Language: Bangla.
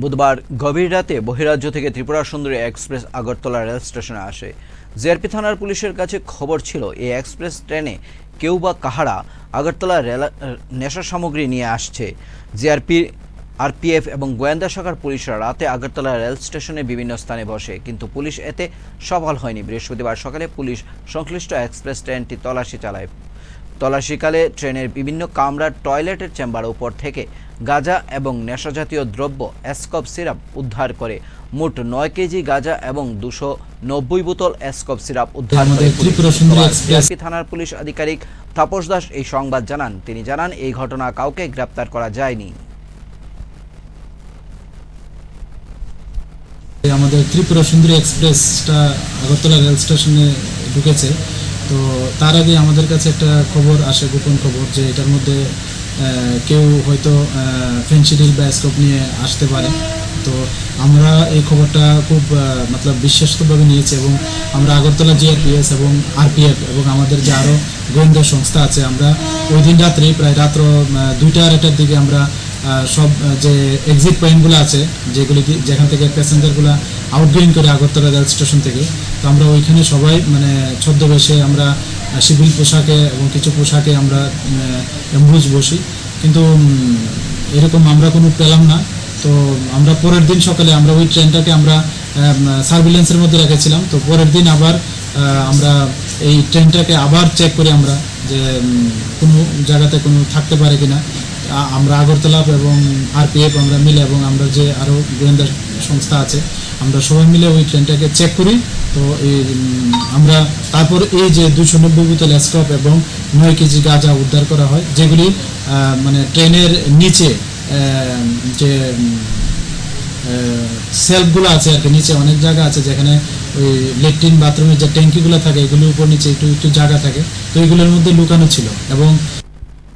বুধবার গভীর রাতে বহিরাজ্য থেকে ত্রিপুরা সুন্দরী এক্সপ্রেস আগরতলা রেল স্টেশনে আসে। জিআরপি থানার পুলিশের কাছে খবর ছিল, এই এক্সপ্রেস ট্রেনে কেউ বা কাহারা আগরতলা রেল নেশা সামগ্রী নিয়ে আসছে। জিআরপি আরপিএফ এবং গোয়েন্দা শাখার পুলিশরা রাতে আগরতলা রেল স্টেশনে বিভিন্ন স্থানে বসে, কিন্তু পুলিশ এতে সফল হয়নি। বৃহস্পতিবার সকালে পুলিশ সংশ্লিষ্ট এক্সপ্রেস ট্রেনটি তল্লাশি চালায়। তল্লাশিকালে ট্রেনের বিভিন্ন কামরার টয়লেটের চেম্বার উপর থেকে গাঁজা এবং নেশাজাতীয় দ্রব্য এসকপ সিরাপ উদ্ধার করে। মোট নয় কেজি গাঁজা এবং দুশো নব্বই বোতল এসকপ সিরাপ উদ্ধার করে থানার পুলিশ আধিকারিক তাপস দাস এই সংবাদ জানান। তিনি জানান এই ঘটনা কাউকে গ্রেপ্তার করা যায়নি। আমাদের ত্রিপুরা সুন্দরী এক্সপ্রেসটা আগরতলা রেল স্টেশনে ঢুকেছে। তো তার আগে আমাদের কাছে একটা খবর আসে গোপন খবর যে এটার মধ্যে কেউ হয়তো ফেন্সিডিল বা স্কোপ নিয়ে আসতে পারে। তো আমরা এই খবরটা খুব মতলব বিশ্বস্তভাবে নিয়েছি এবং আমরা আগরতলা জিআরপিএস এবং আরপিএফ এবং আমাদের যে আরও গোয়েন্দা সংস্থা আছে, আমরা ওই দিন রাত্রে প্রায় রাত্র দুইটা আড়াইটার দিকে আমরা সব যে এক্সিট পয়েন্টগুলো আছে, যেগুলি যেখান থেকে প্যাসেঞ্জারগুলো আউটগোয়িং করে আগরতলা রেল স্টেশন থেকে, তো আমরা ওইখানে সবাই মানে ছদ্মবেশে আমরা সিভিল পোশাকে এবং কিছু পোশাকে আমরা অ্যাম্বুজ বসি। কিন্তু এরকম আমরা কোনো পেলাম না। তো আমরা পরের দিন সকালে আমরা ওই ট্রেনটাকে আমরা সার্ভিলেন্সের মধ্যে রেখেছিলাম। তো পরের দিন আবার আমরা এই ট্রেনটাকে আবার চেক করি আমরা যে কোনো জায়গাতে কোনো থাকতে পারে কিনা। আমরা আগরতলা এবং আরপিএফ আমরা মিলে এবং আমরা যে আরও গোয়েন্দা সংস্থা আছে, আমরা সবাই মিলে ওই ট্রেনটাকে চেক করি। তো এই আমরা তারপর এই যে দুশো নব্বই বোতল স্কপ এবং নয় কেজি গাঁজা উদ্ধার করা হয়, যেগুলি মানে ট্রেনের নিচে যে সেলফগুলো আছে আর কি, নিচে অনেক জায়গা আছে যেখানে ওই লেট্রিন বাথরুমের যে ট্যাঙ্কিগুলো থাকে, এগুলোর উপর নিচে একটু একটু জায়গা থাকে, তো এগুলোর মধ্যে লুকানো ছিল এবং